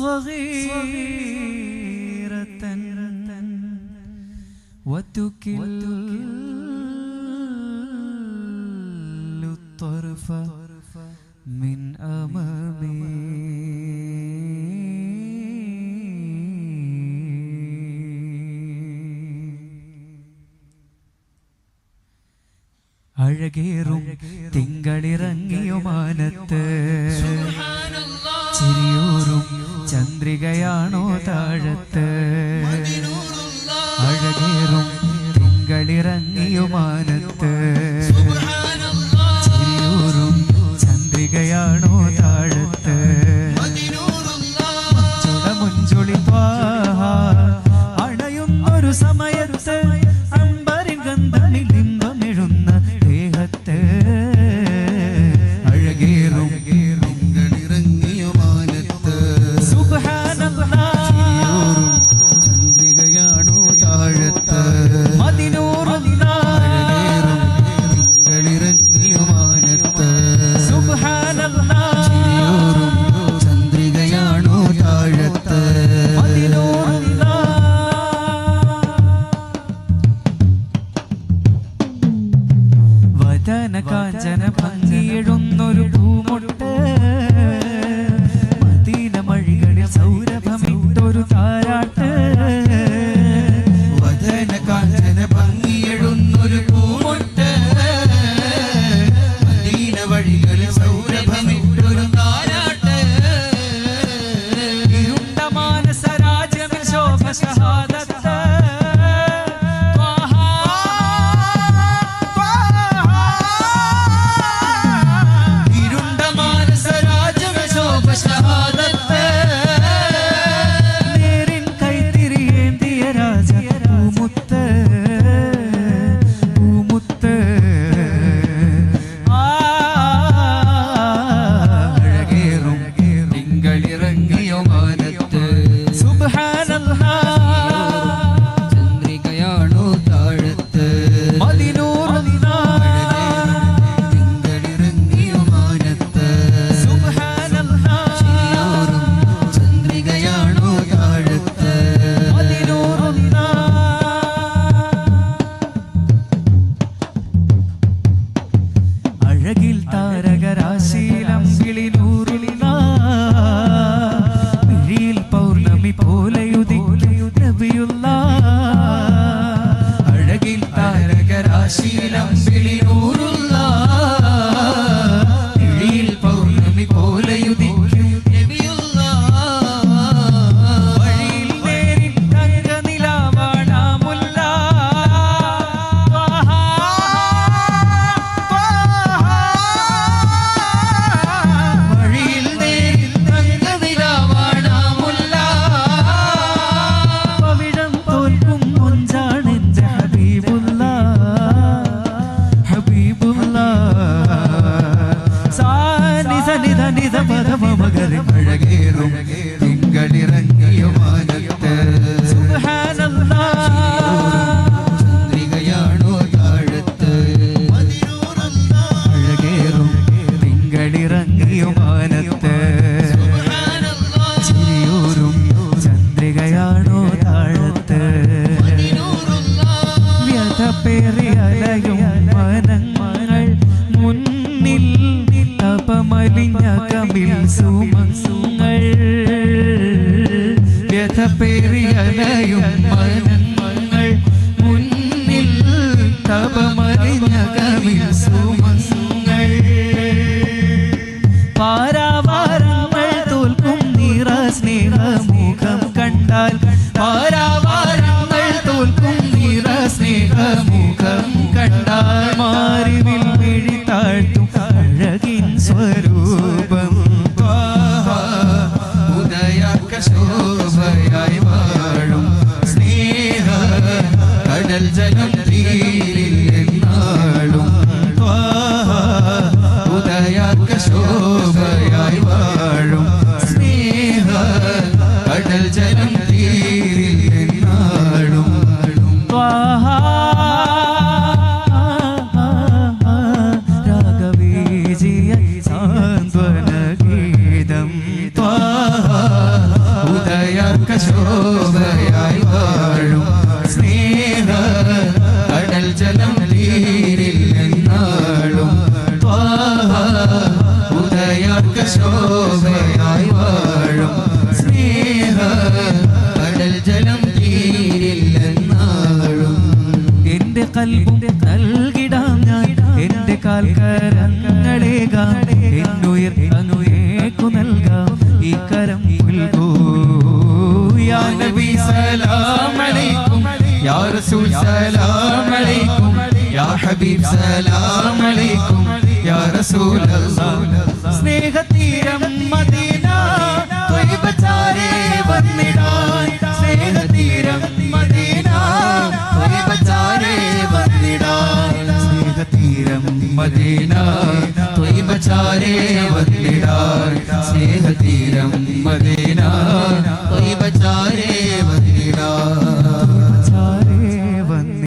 صغيرة وتكل الطرف من أمامي അഴകേറും തിങ്കളിറങ്ങിയുമാനത്ത് ചിരിയൂറും ചന്ദ്രികയാണോ താഴത്ത്? അഴകേറും തിങ്കളിറങ്ങിയുമാനത്ത് ചിരിയൂറും ചന്ദ്രികയാണോ താഴത്ത്? മുഞ്ചുളി ഒരു സമയത്ത് കാഞ്ചന ഭംഗിയിടുന്നൊരു പൂമൊട്ട്. മദീന മഴികളിൽ സൗരഭമിട്ടൊരു താരാട്ട്. കാഞ്ചന പൂമൊട്ട്. മദീന വഴികളിൽ സൗരഭമിട്ടൊരു താരാട്ട്. ഇരുണ്ട ശോഭ ഷഹാദത്ത് ஓலை തപമലിഞ്ഞ കമിൽ സുമസുങ്ങൾ വ്യഥപേറിയലയും മുന്നിൽ തപമലിഞ്ഞ കമിൽ സുമസുങ്ങൾ പാരാവാരങ്ങൾ തോൽക്കും നിറ സ്നേഹമുഖം കണ്ടാൽ. പാരാവാരങ്ങൾ തോൽക്കും നിറ സ്നേഹമുഖം കടൽ ശോഭയായി വാഴും. സ്നേഹ കടൽ ജലം തീരില്ലെന്നാളും എന്റെ കൽവിന്റെ നൽകിടാം ഞാൻ. എന്റെ കാൽക്കരങ്ങളേകാം എന്നുയർത്തനുയേക്കു നൽകാം. ഈ കരം പുൽകൂ യാ നബി സലാം അലൈക്കും യാ റസൂൽ സലാം അലൈക്കും യാ ഹബീബ് സ്നേഹതീരം മദീന ത്വയിബചാരേ വന്നിടാൻ സ്നേഹതീരം മദീന ത്വയിബചാരേ വന്നിടാൻ സ്നേഹതീരം മദീന ത്വയിബചാരേ വന്നിടാൻ സ്നേഹതീരം മദീന ത്വയിബചാരേ വന്നിടാൻ